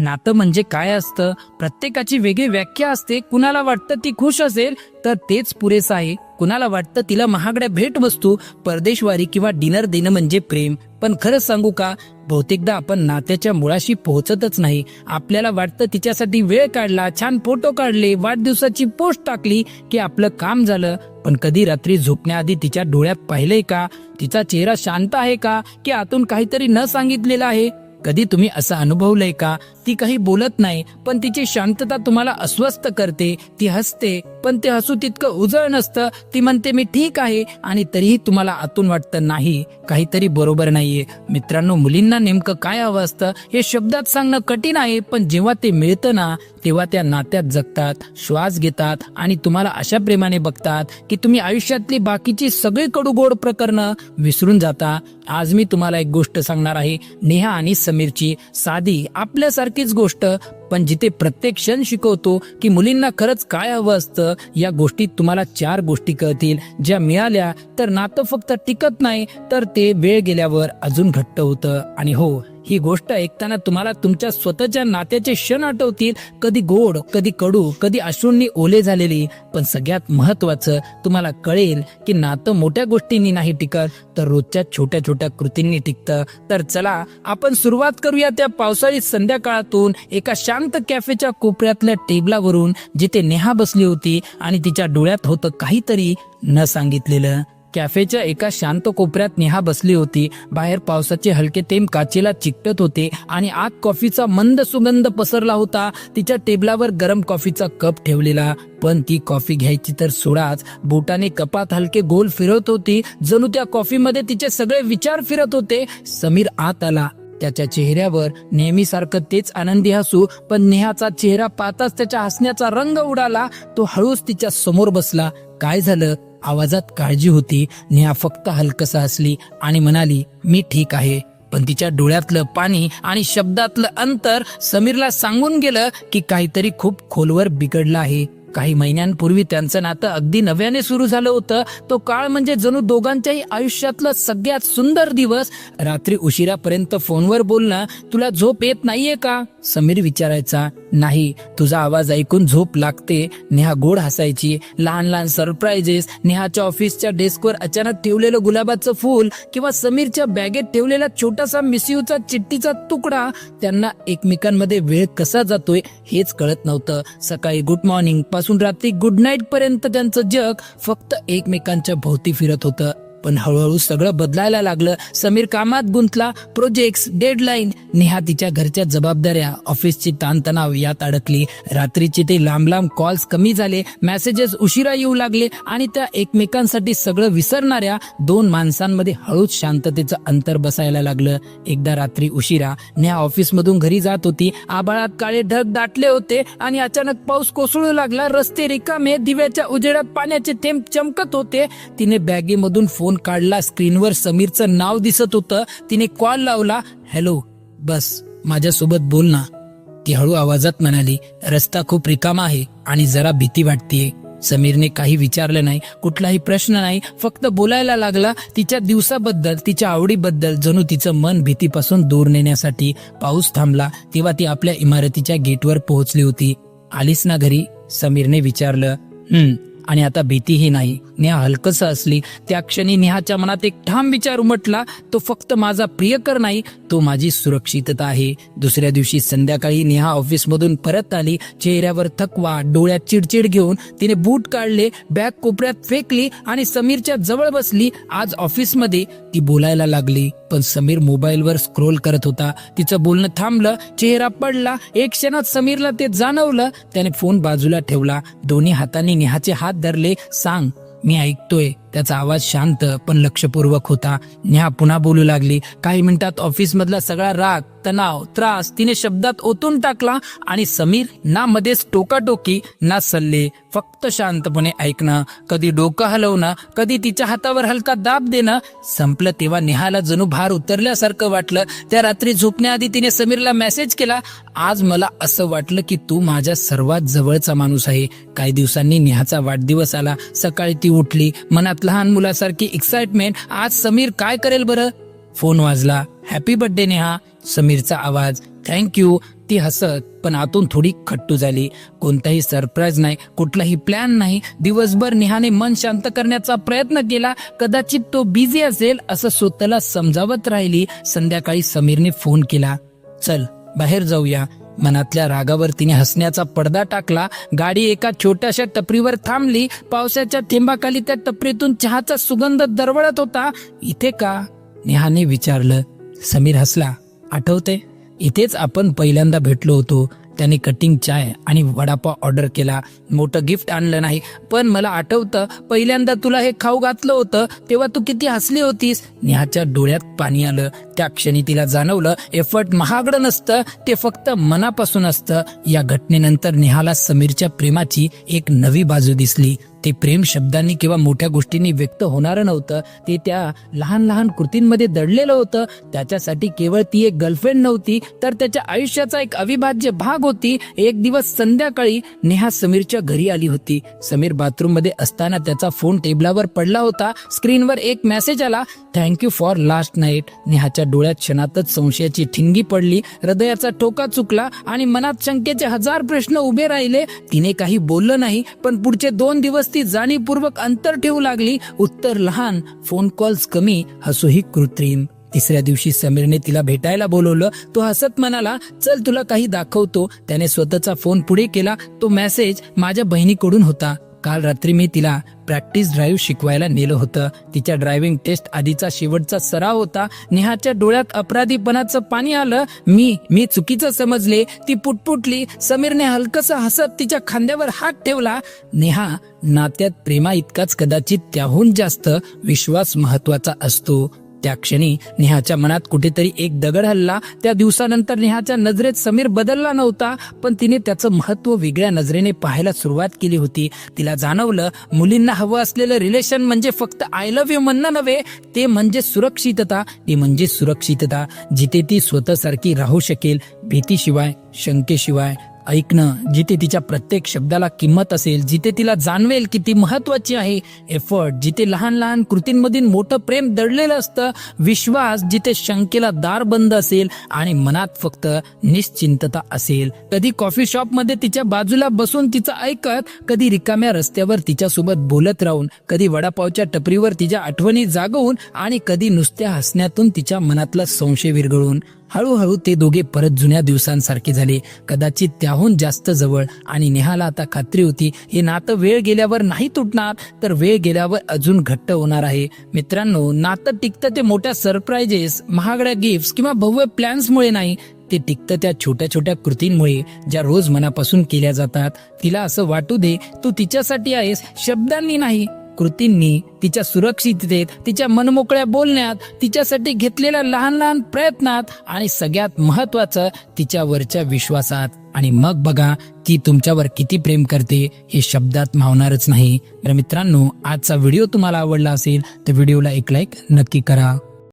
नातं म्हणजे काय असतं? प्रत्येकाची वेगळी व्याख्या असते. कुणाला वाटतं ती खुश असेल तर तेच पुरेसं आहे. कुणाला वाटतं तिला महागड्या भेटवस्तू परदेशवारी किंवा डिनर देणं म्हणजे प्रेम. पण खरंच सांगू का? बहुतेकदा आपण नात्याच्या मुळाशी पोहोचतच नाही. आपल्याला वाटतं तिच्यासाठी वेळ काढला छान फोटो काढले वाढदिवसाची पोस्ट टाकली की आपलं काम झालं. पण कधी रात्री झोपण्याआधी तिच्या डोळ्यात पाहिलंय का? तिचा चेहरा शांत आहे का? की आतून काहीतरी न सांगितलेलं आहे? कधी तुम्ही असं अनुभवलंय का? ती काही बोलत नाही पण तिची शांतता तुम्हाला अस्वस्थ करते. ती हसते पण ते हसू तितकं उजळ नसतं. ती म्हणते मी ठीक आहे आणि तरीही तुम्हाला आतून वाटतं नाही. काहीतरी बरोबर नाहीये. मित्रांनो मुलींना नेमकं काय हवं असतं हे शब्दात सांगणं कठीण आहे पण जेव्हा ते मिळतं ना तेव्हा त्या नात्यात जगतात श्वास घेतात आणि तुम्हाला अशा प्रेमाने बघतात की तुम्ही आयुष्यातली बाकीची सगळी कडूगोड प्रकरणं विसरून जाता. आज मी तुम्हाला एक गोष्ट सांगणार आहे. नेहा आणि समीरची साधी आपल्यासारखी आपल्यासारखीच गोष्ट. पण जिथे प्रत्येक क्षण शिकवतो की मुलींना खरंच काय हवं असतं या गोष्टीत तुम्हाला चार गोष्टी कळतील. ज्या मिळाल्या तर नातं फक्त टिकत नाही तर ते वेळ गेल्यावर अजून घट्ट होतं. आणि हो ही गोष्ट ऐकताना तुम्हाला तुमच्या स्वतःच्या नात्याचे क्षण आठवतील. कधी गोड कधी कडू कधी अश्रूंनी ओले झालेली. पण सगळ्यात महत्वाचं तुम्हाला कळेल की नातं मोठ्या गोष्टींनी नाही टिकत तर रोजच्या छोट्या छोट्या कृतींनी टिकतं. तर चला आपण सुरुवात करूया त्या पावसाळी संध्याकाळातून एका शांत कॅफेच्या कोपऱ्यातल्या टेबलावरून जिथे नेहा बसली होती आणि तिच्या डोळ्यात होतं काहीतरी न सांगितलेलं. कॅफेच्या एका शांत कोपऱ्यात नेहा बसली होती. बाहेर पावसाचे हलके थेंब काचेला चिकटत होते आणि आत कॉफीचा मंद सुगंध पसरला होता. तिच्या टेबलावर गरम कॉफीचा कप ठेवलेला. पण ती कॉफी घ्यायची तर सोडाच. बोटाने कपात हलके गोल फिरवत होती. जणू त्या कॉफीमध्ये तिचे सगळे विचार फिरत होते. समीर आत आला. त्याच्या चेहऱ्यावर नेहमीसारखं तेच आनंदी हसू. पण नेहाचा चेहरा पाहताच त्याच्या हसण्याचा रंग उडाला. तो हळूच तिच्या समोर बसला. काय झालं? आवाजात काळजी होती नेहा फक्त हलकसा हसली आणि म्हणाली मी ठीक आहे. पण तिच्या डोळ्यातलं पाणी आणि शब्दातलं अंतर समीरला सांगून गेलं की काहीतरी खूप खोलवर बिघडलं आहे. काही महिन्यांपूर्वी त्यांचं नातं अगदी नव्याने सुरू झालं होतं. तो काळ म्हणजे जणू दोघांच्याही आयुष्यातलं सगळ्यात सुंदर दिवस. रात्री उशिरापर्यंत फोनवर बोलणं तुला झोप येत नाहीये का? समीर विचारायचा नाही तुझा आवाज ऐकून झोप लागते. नेहा गोड हसायची. लहान लहान सरप्राईजेस नेहाच्या ऑफिसच्या डेस्कवर अचानक ठेवलेलं गुलाबाचं फूल किंवा समीरच्या बॅगेत ठेवलेला छोटासा मिसयूचा चिठ्ठीचा तुकडा त्यांना एकमेकांमध्ये वेळ कसा जातोय हेच कळत नव्हतं. सकाळी गुड मॉर्निंगपासून रात्री गुड नाईट पर्यंत त्यांचं जग फक्त एकमेकांच्या भोवती फिरत होतं. पण हळूहळू सगळं बदलायला लागलं. समीर कामात गुंतला प्रोजेक्ट डेडलाईन नेहा तिच्या घरच्या जबाबदाऱ्या ऑफिसची ताणतणाव यात अडकली. रात्रीचे ते लांब लांब कॉल्स कमी झाले मेसेजेस उशिरा येऊ लागले आणि त्या एकमेकांसाठी सगळं विसरणाऱ्या दोन माणसांमध्ये हळूच शांततेचं अंतर बसायला लागलं. एकदा रात्री उशिरा नेहा ऑफिसमधून घरी जात होती. आबाळात काळे ढग दाटले होते आणि अचानक पाऊस कोसळू लागला. रस्ते रिकामे दिव्याच्या उजेडात पाण्याचे थेंब चमकत होते. तिने बॅगेमधून फोन फोन काढला स्क्रीनवर समीरचं नाव दिसत होतं. तिने कॉल लावला हॅलो बस माझ्यासोबत बोल ना. ती हळू आवाजात म्हणाली रस्ता खूप रिकामा आहे आणि जरा भीती वाटतीये. समीरने काही विचारलं नाही कुठलाही प्रश्न नाही फक्त बोलायला लागला तिच्या दिवसाबद्दल तिच्या आवडीबद्दल जणू तिचं मन भीतीपासून दूर नेण्यासाठी. पाऊस थांबला तेव्हा ती आपल्या इमारतीच्या गेटवर पोहोचली होती. आलीस ना घरी? समीरने विचारलं हम्म आणि आता भीतीही नाही. नेहा हलकस असली त्या क्षणी नेहाच्या मनात एक ठाम विचार उमटला. तो फक्त माझा प्रियकर नाही तो माझी सुरक्षितता आहे. दुसऱ्या दिवशी संध्याकाळी नेहा ऑफिसमधून परत आली. चेहऱ्यावर थकवा डोळ्यात चिडचिड घेऊन तिने बूट काढले बॅग कोपऱ्यात फेकली आणि समीरच्या जवळ बसली. आज ऑफिसमध्ये ती बोलायला लागली. पण समीर मोबाईलवर स्क्रोल करत होता. तिचं बोलणं थांबलं चेहरा पडला. एक क्षणात समीरला ते जाणवलं. त्याने फोन बाजूला ठेवला. दोन्ही हातांनी नेहाचे हात धरले सांग. मी ऐकतोय. त्याचा आवाज शांत पण लक्षपूर्वक होता. नेहा पुन्हा बोलू लागली. काही मिनिटात ऑफिसमधला सगळा राग तणाव त्रास तिने शब्दात ओतून टाकला आणि समीर ना मध्येच टोकाटोकी ना सल्ले फक्त शांतपणे ऐकणं कधी डोकं हलवणं कधी तिच्या हातावर हलका दाब देणं संपलं तेव्हा नेहाला जणू भार उतरल्यासारखं वाटलं. त्या रात्री झोपण्याआधी तिने समीरला मेसेज केला आज मला असं वाटलं की तू माझ्या सर्वात जवळचा माणूस आहे. काही दिवसांनी नेहाचा वाढदिवस आला. सकाळी ती उठली मनात लहान मुलासारखी एक्साइटमेंट आज समीर काय करेल बरं? फोन वाजला. Happy birthday Neha. समीरचा आवाज. थँक्यू ती हसत पण आतून थोडी खट्टू झाली. कोणताही सरप्राईज नाही कुठलाही प्लॅन नाही. दिवसभर नेहाने मन शांत करण्याचा प्रयत्न केला. कदाचित तो बिझी असेल असं स्वतःला समजावत राहिली. संध्याकाळी समीरने फोन केला. चल बाहेर जाऊया. मनातल्या रागावर तिने हसण्याचा पडदा टाकला. गाडी एका छोट्याशा टपरीवर थांबली. पावसाच्या थेंबाखाली त्या टपरीतून चहाचा सुगंध दरवळत होता. इथे का? नेहाने विचारलं. समीर हसला. आठवते इथेच आपण पहिल्यांदा भेटलो होतो. त्याने कटिंग चाय आणि वडापाव ऑर्डर केला. मोठं गिफ्ट आणलं नाही पण मला आठवतं पहिल्यांदा तुला हे खाऊ घातलं होतं तेव्हा तू किती हसली होतीस. नेहाच्या डोळ्यात पाणी आलं. त्या क्षणी तिला जाणवलं एफर्ट महागडं नसतं ते फक्त मनापासून असतं. या घटनेनंतर नेहाला समीरच्या प्रेमाची एक नवी बाजू दिसली. ते प्रेम शब्दांनी किंवा मोठ्या गोष्टींनी व्यक्त होणारं नव्हतं. ते त्या लहान लहान कृतींमध्ये दडलेलं होतं. त्याच्यासाठी केवळ ती एक गर्लफ्रेंड नव्हती तर त्याच्या आयुष्याचा एक अविभाज्य भाग होती. एक दिवस संध्याकाळी नेहा समीरच्या घरी आली होती. समीर बाथरूममध्ये असताना त्याचा फोन टेबलावर पडला होता. स्क्रीनवर एक मेसेज आला thank you for last night नेहाच्या डोळ्यात क्षणातच संशयाची ठिणगी पडली. हृदयाचा ठोका चुकला आणि मनात शंकेचे हजार प्रश्न उभे राहिले. तिने काही बोललं नाही पण पुढचे दोन दिवस ती जाणीवपूर्वक अंतर ठेवू लागली. उत्तर लहान. फोन कॉल्स कमी. हसूही कृत्रिम. तिसऱ्या दिवशी समीरने तिला भेटायला बोलवलं. तो हसत म्हणाला चल तुला काही दाखवतो. त्याने स्वतःचा फोन पुढे केला. तो मेसेज माझ्या बहिणीकडून होता. काल रात्री मी तिला प्रॅक्टिस ड्राईव्ह शिकवायला नेलं होतं. तिच्या ड्रायव्हिंग टेस्ट आधीचा शेवटचा सराव होता. नेहाच्या डोळ्यात अपराधीपणाचं पाणी आलं. मी मी चुकीचं समजले. ती पुटपुटली. समीरने हलकस हसत तिच्या खांद्यावर हात ठेवला. नेहा नात्यात प्रेमा इतकाच कदाचित त्याहून जास्त विश्वास महत्त्वाचा असतो. त्या क्षणी नेहाच्या मनात कुठेतरी एक दगड हल्ला. त्या दिवसानंतर नेहाच्या नजरेत समीर बदलला नव्हता पण तिने त्याचं महत्त्व वेगळ्या नजरेने पाहायला सुरुवात केली होती. तिला जाणवलं मुलींना हवं असलेलं रिलेशन म्हणजे फक्त आय लव्ह यू म्हणणं नव्हे ते म्हणजे सुरक्षितता. ती म्हणजे सुरक्षितता जिथे ती स्वतःसारखी राहू शकेल भीतीशिवाय शंकेशिवाय ऐकणं जिथे तिच्या प्रत्येक शब्दाला किंमत असेल जिथे तिला जाणवेल की ती महत्वाची आहे एफर्ट जिथे लहान लहान कृतींमधून मोठं प्रेम दडलेलं असतं विश्वास जिथे शंकेला दार बंद असेल आणि मनात फक्त निश्चिंतता असेल. कधी कॉफी शॉपमध्ये तिच्या बाजूला बसून तिचं ऐकत कधी रिकाम्या रस्त्यावर तिच्यासोबत बोलत राहून कधी वडापावच्या टपरीवर तिच्या आठवणी जागवून आणि कधी नुसत्या हसण्यातून तिच्या मनातला संशय विरघळून. हळूहळू ते दोघे परत जुन्या दिवसांसारखे झाले. कदाचित त्याहून जास्त जवळ आणि नेहाला आता खात्री होती हे नातं वेळ गेल्यावर नाही तुटणार तर वेळ गेल्यावर अजून घट्ट होणार आहे. मित्रांनो नातं टिकतं ते मोठ्या सरप्राईजेस महागड्या गिफ्ट किंवा भव्य प्लॅन्समुळे नाही ते टिकतं त्या छोट्या छोट्या कृतींमुळे ज्या रोज मनापासून केल्या जातात. तिला असं वाटू दे तू तिच्यासाठी आहेस शब्दांनी नाही. कृतींनी तिच्या सुरक्षिततेत तिच्या मनमोकळ्या बोलण्यात तिच्यासाठी घेतलेल्या लहान लहान प्रयत्नात आणि सगळ्यात महत्वाचं तिच्यावरच्या विश्वासात. आणि मग बघा ती तुमच्यावर किती प्रेम करते हे शब्दात मावणारच नाही. तर मित्रांनो आजचा व्हिडिओ तुम्हाला आवडला असेल तर व्हिडिओला एक लाईक नक्की करा.